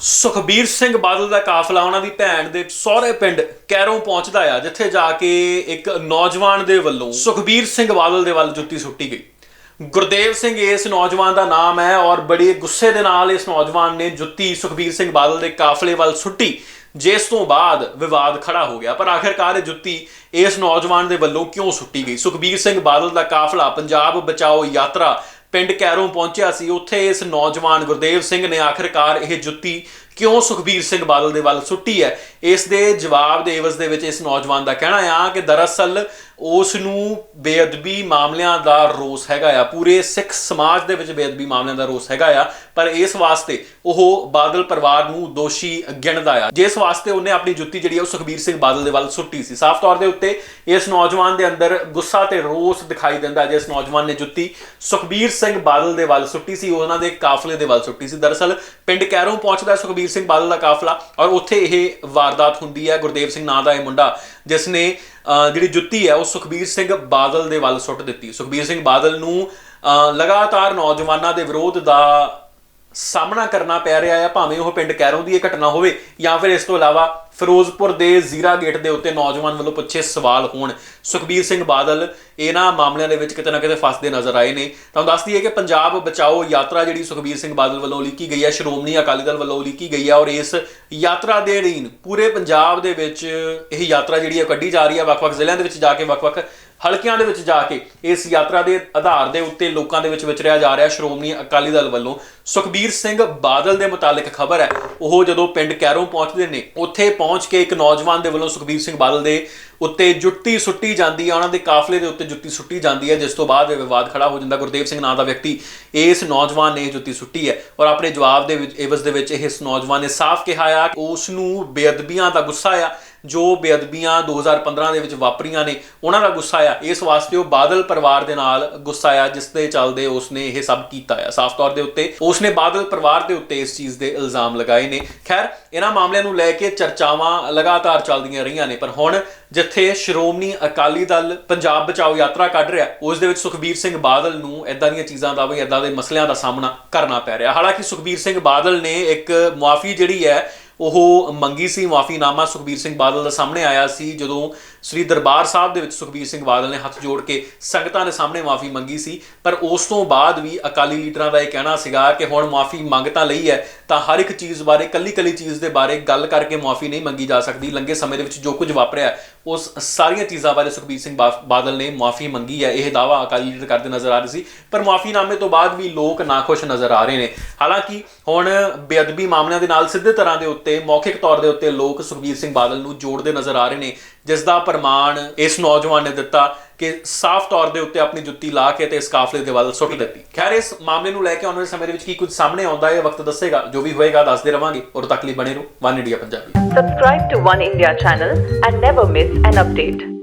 ਸੁਖਬੀਰ ਸਿੰਘ ਬਾਦਲ ਦਾ ਕਾਫਲਾ, ਉਹਨਾਂ ਦੀ ਭੈਣ ਦੇ ਸਹੁਰੇ ਪਿੰਡ ਕੈਰੋਂ ਪਹੁੰਚਦਾ ਆ, ਜਿੱਥੇ ਜਾ ਕੇ ਇੱਕ ਨੌਜਵਾਨ ਦੇ ਵੱਲੋਂ ਸੁਖਬੀਰ ਸਿੰਘ ਬਾਦਲ ਦੇ ਵੱਲ ਜੁੱਤੀ ਸੁੱਟੀ ਗਈ। ਗੁਰਦੇਵ ਸਿੰਘ ਇਸ ਨੌਜਵਾਨ ਦਾ ਨਾਮ ਹੈ ਔਰ ਬੜੇ ਗੁੱਸੇ ਦੇ ਨਾਲ ਇਸ ਨੌਜਵਾਨ ਨੇ ਜੁੱਤੀ ਸੁਖਬੀਰ ਸਿੰਘ ਬਾਦਲ ਦੇ ਕਾਫਲੇ ਵੱਲ ਸੁੱਟੀ, ਜਿਸ ਤੋਂ ਬਾਅਦ ਵਿਵਾਦ ਖੜਾ ਹੋ ਗਿਆ। ਪਰ ਆਖਿਰਕਾਰ ਇਹ ਜੁੱਤੀ ਇਸ ਨੌਜਵਾਨ ਦੇ ਵੱਲੋਂ ਕਿਉਂ ਸੁੱਟੀ ਗਈ? ਸੁਖਬੀਰ ਸਿੰਘ ਬਾਦਲ ਦਾ ਕਾਫਲਾ, ਪੰਜਾਬ ਬਚਾਓ ਯਾਤਰਾ ਪਿੰਡ ਕੈਰੋਂ ਪਹੁੰਚਿਆ ਸੀ, ਉੱਥੇ ਇਸ ਨੌਜਵਾਨ ਗੁਰਦੇਵ ਸਿੰਘ ਨੇ ਆਖਿਰਕਾਰ ਇਹ ਜੁੱਤੀ ਕਿਉਂ ਸੁਖਬੀਰ ਸਿੰਘ ਬਾਦਲ ਦੇ ਵੱਲ ਸੁੱਟੀ ਹੈ? ਇਸ ਦੇ ਜਵਾਬ ਦੇ ਇਵਜ਼ ਦੇ ਵਿੱਚ ਇਸ ਨੌਜਵਾਨ ਦਾ ਕਹਿਣਾ ਆ ਕਿ ਦਰਅਸਲ ਉਸ ਨੂੰ ਬੇਅਦਬੀ ਮਾਮਲਿਆਂ ਦਾ ਰੋਸ ਹੈਗਾ ਆ। ਪੂਰੇ ਸਿੱਖ ਸਮਾਜ ਦੇ ਵਿੱਚ ਬੇਅਦਬੀ ਮਾਮਲਿਆਂ ਦਾ ਰੋਸ ਹੈਗਾ ਆ। ਪਰ ਇਸ ਵਾਸਤੇ ਉਹ ਬਾਦਲ ਪਰਿਵਾਰ ਨੂੰ ਦੋਸ਼ੀ ਗਿਣਦਾ ਆ। ਜਿਸ ਵਾਸਤੇ ਉਹਨੇ ਆਪਣੀ ਜੁੱਤੀ ਜਿਹੜੀ ਆ, ਉਹ ਸੁਖਬੀਰ ਸਿੰਘ ਬਾਦਲ ਦੇ ਵੱਲ ਸੁੱਟੀ ਸੀ। ਸਾਫ਼ ਤੌਰ ਦੇ ਉੱਤੇ ਇਸ ਨੌਜਵਾਨ ਦੇ ਅੰਦਰ ਗੁੱਸਾ ਤੇ ਰੋਸ ਦਿਖਾਈ ਦਿੰਦਾ ਜਿਸ ਨੌਜਵਾਨ ਨੇ ਜੁੱਤੀ ਸੁਖਬੀਰ ਸਿੰਘ ਬਾਦਲ ਦੇ ਵੱਲ ਸੁੱਟੀ ਸੀ ਉਹਨਾਂ ਦੇ ਕਾਫਲੇ ਦੇ ਵੱਲ ਸੁੱਟੀ ਸੀ। ਦਰਅਸਲ ਪਿੰਡ ਕੈਰੋਂ ਪਹੁੰਚਦਾ ਸੁਖਬੀਰ ਸਿੰਘ ਬਾਦਲ ਦਾ ਕਾਫਲਾ ਔਰ ਉੱਥੇ ਇਹ ਵਾਰਦਾਤ ਹੁੰਦੀ ਹੈ। ਗੁਰਦੇਵ ਸਿੰਘ ਨਾਂ ਦਾ ਇਹ ਮੁੰਡਾ, ਜਿਸ ਨੇ ਜਿਹੜੀ ਜੁੱਤੀ ਹੈ, ਉਹ ਸੁਖਬੀਰ ਸਿੰਘ ਬਾਦਲ ਦੇ ਵੱਲ ਸੁੱਟ ਦਿੱਤੀ। ਸੁਖਬੀਰ ਸਿੰਘ ਬਾਦਲ ਨੂੰ ਲਗਾਤਾਰ ਨੌਜਵਾਨਾਂ ਦੇ ਵਿਰੋਧ ਦਾ ਸਾਹਮਣਾ ਕਰਨਾ ਪੈ ਰਿਹਾ ਆ, ਭਾਵੇਂ ਉਹ ਪਿੰਡ ਕੈਰੋਂ ਦੀ ਇਹ ਘਟਨਾ ਹੋਵੇ ਜਾਂ ਫਿਰ ਇਸ ਤੋਂ ਇਲਾਵਾ ਫਿਰੋਜ਼ਪੁਰ ਦੇ ਜ਼ੀਰਾ ਗੇਟ ਦੇ ਉੱਤੇ ਨੌਜਵਾਨ ਵੱਲੋਂ ਪੁੱਛੇ ਸਵਾਲ ਹੋਣ। ਸੁਖਬੀਰ ਸਿੰਘ ਬਾਦਲ ਇਹਨਾਂ ਮਾਮਲਿਆਂ ਦੇ ਵਿੱਚ ਕਿਤੇ ਨਾ ਕਿਤੇ ਫਸਦੇ ਨਜ਼ਰ ਆਏ ਨੇ। ਤੁਹਾਨੂੰ ਦੱਸ ਦਈਏ ਕਿ ਪੰਜਾਬ ਬਚਾਓ ਯਾਤਰਾ ਜਿਹੜੀ ਸੁਖਬੀਰ ਸਿੰਘ ਬਾਦਲ ਵੱਲੋਂ ਲਿਖੀ ਗਈ ਹੈ ਸ਼੍ਰੋਮਣੀ ਅਕਾਲੀ ਦਲ ਵੱਲੋਂ ਲਿਖੀ ਗਈ ਹੈ ਔਰ ਇਸ ਯਾਤਰਾ ਦੇ ਅਧੀਨ ਪੂਰੇ ਪੰਜਾਬ ਦੇ ਵਿੱਚ ਇਹ ਯਾਤਰਾ ਜਿਹੜੀ ਹੈ ਕੱਢੀ ਜਾ ਰਹੀ ਹੈ ਵੱਖ-ਵੱਖ ਜ਼ਿਲ੍ਹਿਆਂ ਦੇ ਵਿੱਚ ਜਾ ਕੇ ਵੱਖ-ਵੱਖ ਹਲਕਿਆਂ ਦੇ ਵਿੱਚ ਜਾ ਕੇ ਇਸ ਯਾਤਰਾ ਦੇ ਆਧਾਰ ਦੇ ਉੱਤੇ ਲੋਕਾਂ ਦੇ ਵਿੱਚ ਵਿਚਰਿਆ ਜਾ ਰਿਹਾ ਸ਼੍ਰੋਮਣੀ ਅਕਾਲੀ ਦਲ ਵੱਲੋਂ। ਸੁਖਬੀਰ ਸਿੰਘ ਬਾਦਲ ਦੇ ਮੁਤਾਲਿਕ ਖਬਰ ਹੈ, ਉਹ ਜਦੋਂ ਪਿੰਡ ਕੈਰੋਂ ਪਹੁੰਚਦੇ ਨੇ, ਉੱਥੇ ਪਹੁੰਚ ਕੇ ਇੱਕ ਨੌਜਵਾਨ ਦੇ ਵੱਲੋਂ ਸੁਖਬੀਰ ਸਿੰਘ ਬਾਦਲ ਦੇ ਉੱਤੇ ਜੁੱਤੀ ਸੁੱਟੀ ਜਾਂਦੀ ਹੈ, ਉਹਨਾਂ ਦੇ ਕਾਫਲੇ ਦੇ ਉੱਤੇ ਜੁੱਤੀ ਸੁੱਟੀ ਜਾਂਦੀ ਹੈ, ਜਿਸ ਤੋਂ ਬਾਅਦ ਇਹ ਵਿਵਾਦ ਖੜਾ ਹੋ ਜਾਂਦਾ। ਗੁਰਦੇਵ ਸਿੰਘ ਨਾਂ ਦਾ ਵਿਅਕਤੀ ਇਸ ਨੌਜਵਾਨ ਨੇ ਜੁੱਤੀ ਸੁੱਟੀ ਹੈ ਔਰ ਆਪਣੇ ਜਵਾਬ ਦੇ ਵਿੱਚ ਇਵਜ਼ ਦੇ ਵਿੱਚ ਇਸ ਨੌਜਵਾਨ ਨੇ ਸਾਫ਼ ਕਿਹਾ ਆ ਕਿ ਉਸ ਨੂੰ ਬੇਅਦਬੀਆਂ ਦਾ ਗੁੱਸਾ ਆ। ਜੋ ਬੇਅਦਬੀਆਂ 2015 ਦੇ ਵਿੱਚ ਵਾਪਰੀਆਂ ਨੇ, ਉਹਨਾਂ ਦਾ ਗੁੱਸਾ ਆ ਇਸ ਵਾਸਤੇ ਉਹ ਬਾਦਲ ਪਰਿਵਾਰ ਦੇ ਨਾਲ ਗੁੱਸਾ ਆ ਜਿਸ ਦੇ ਚੱਲਦੇ ਉਸਨੇ ਇਹ ਸਭ ਕੀਤਾ ਆ। ਸਾਫ਼ ਤੌਰ ਦੇ ਉੱਤੇ ਉਸਨੇ ਬਾਦਲ ਪਰਿਵਾਰ ਦੇ ਉੱਤੇ ਇਸ ਚੀਜ਼ ਦੇ ਇਲਜ਼ਾਮ ਲਗਾਏ ਨੇ। ਖੈਰ, ਇਹਨਾਂ ਮਾਮਲਿਆਂ ਨੂੰ ਲੈ ਕੇ ਚਰਚਾਵਾਂ ਲਗਾਤਾਰ ਚੱਲਦੀਆਂ ਰਹੀਆਂ ਨੇ, ਪਰ ਹੁਣ ਜਿੱਥੇ ਸ਼੍ਰੋਮਣੀ ਅਕਾਲੀ ਦਲ ਪੰਜਾਬ ਬਚਾਓ ਯਾਤਰਾ ਕੱਢ ਰਿਹਾ, ਉਸ ਦੇ ਵਿੱਚ ਸੁਖਬੀਰ ਸਿੰਘ ਬਾਦਲ ਨੂੰ ਇਦਾਂ ਦੀਆਂ ਚੀਜ਼ਾਂ ਦਾ ਵੀ ਇਦਾਂ ਦੇ ਮਸਲਿਆਂ ਦਾ ਸਾਹਮਣਾ ਕਰਨਾ ਪੈ ਰਿਹਾ। ਹਾਲਾਂਕਿ ਸੁਖਬੀਰ ਸਿੰਘ ਬਾਦਲ ਨੇ ਇੱਕ ਮੁਆਫੀ ਜਿਹੜੀ ਹੈ ਉਹ ਮੰਗੀ ਸੀ ਮਾਫੀਨਾਮਾ ਸੁਖਬੀਰ ਸਿੰਘ ਬਾਦਲ ਦਾ ਸਾਹਮਣੇ ਆਇਆ ਸੀ ਜਦੋਂ ਸ੍ਰੀ ਦਰਬਾਰ ਸਾਹਿਬ ਦੇ ਵਿੱਚ ਸੁਖਬੀਰ ਸਿੰਘ ਬਾਦਲ ਨੇ ਹੱਥ ਜੋੜ ਕੇ ਸੰਗਤਾਂ ਦੇ ਸਾਹਮਣੇ ਮਾਫੀ ਮੰਗੀ ਸੀ, ਪਰ ਉਸ ਤੋਂ ਬਾਅਦ ਵੀ ਅਕਾਲੀ ਲੀਡਰਾਂ ਦਾ ਇਹ ਕਹਿਣਾ ਸੀਗਾ ਕਿ ਹੁਣ ਮਾਫੀ ਮੰਗ ਤਾਂ ਲਈ ਹੈ, ਤਾਂ ਹਰ ਇੱਕ ਚੀਜ਼ ਬਾਰੇ, ਕੱਲੀ-ਕੱਲੀ ਚੀਜ਼ ਦੇ ਬਾਰੇ ਗੱਲ ਕਰਕੇ ਮਾਫੀ ਨਹੀਂ ਮੰਗੀ ਜਾ ਸਕਦੀ। ਲੰਗੇ ਸਮੇਂ ਦੇ ਵਿੱਚ ਜੋ ਕੁਝ ਵਾਪਰਿਆ, ਉਸ ਸਾਰੀਆਂ ਚੀਜ਼ਾਂ ਬਾਰੇ ਸੁਖਬੀਰ ਸਿੰਘ ਬਾਦਲ ਨੇ ਮਾਫੀ ਮੰਗੀ ਹੈ। ਇਹ ਦਾਵਾ ਅਕਾਲੀ ਲੀਡਰ ਕਰਦੇ ਨਜ਼ਰ ਆ ਰਹੇ ਸੀ, ਪਰ ਮਾਫੀਨਾਮੇ ਤੋਂ ਬਾਅਦ ਵੀ ਲੋਕ ਨਾਖੁਸ਼ ਨਜ਼ਰ ਆ ਰਹੇ ਨੇ। ਹਾਲਾਂਕਿ ਹੁਣ ਬੇਅਦਬੀ ਮਾਮਲਿਆਂ ਦੇ ਨਾਲ ਸਿੱਧੇ ਤਰ੍ਹਾਂ ਦੇ ਉੱਤੇ, ਮੌਖਿਕ ਤੌਰ ਦੇ ਉੱਤੇ ਲੋਕ ਸੁਖਬੀਰ ਸਿੰਘ ਬਾਦਲ ਨੂੰ ਜੋੜਦੇ ਨਜ਼ਰ ਆ ਰਹੇ ਨੇ ਜਿਸ ਦਾ ਪ੍ਰਮਾਣ ਇਸ ਨੌਜਵਾਨ ਨੇ ਦਿੱਤਾ ਕਿ ਸਾਫ਼ ਤੌਰ ਦੇ ਉੱਤੇ ਆਪਣੀ ਜੁੱਤੀ ਲਾ ਕੇ ਤੇ ਇਸ ਕਾਫਲੇ ਦੇ ਵੱਲ ਸੁੱਟ ਦਿੱਤੀ। ਖੈਰ, ਇਸ ਮਾਮਲੇ ਨੂੰ ਲੈ ਕੇ ਆਉਣ ਵਾਲੇ ਸਮੇਂ ਦੇ ਵਿੱਚ ਕੀ ਕੁਝ ਸਾਹਮਣੇ ਆਉਂਦਾ ਹੈ ਵਕਤ ਦੱਸੇਗਾ। ਜੋ ਵੀ ਹੋਏਗਾ, ਦੱਸਦੇ ਰਵਾਂਗੇ। ਉਦੋਂ ਤੱਕ ਲਈ ਬਣੇ ਰਹੋ। One India Punjabi. Subscribe to One India channel and never miss an update.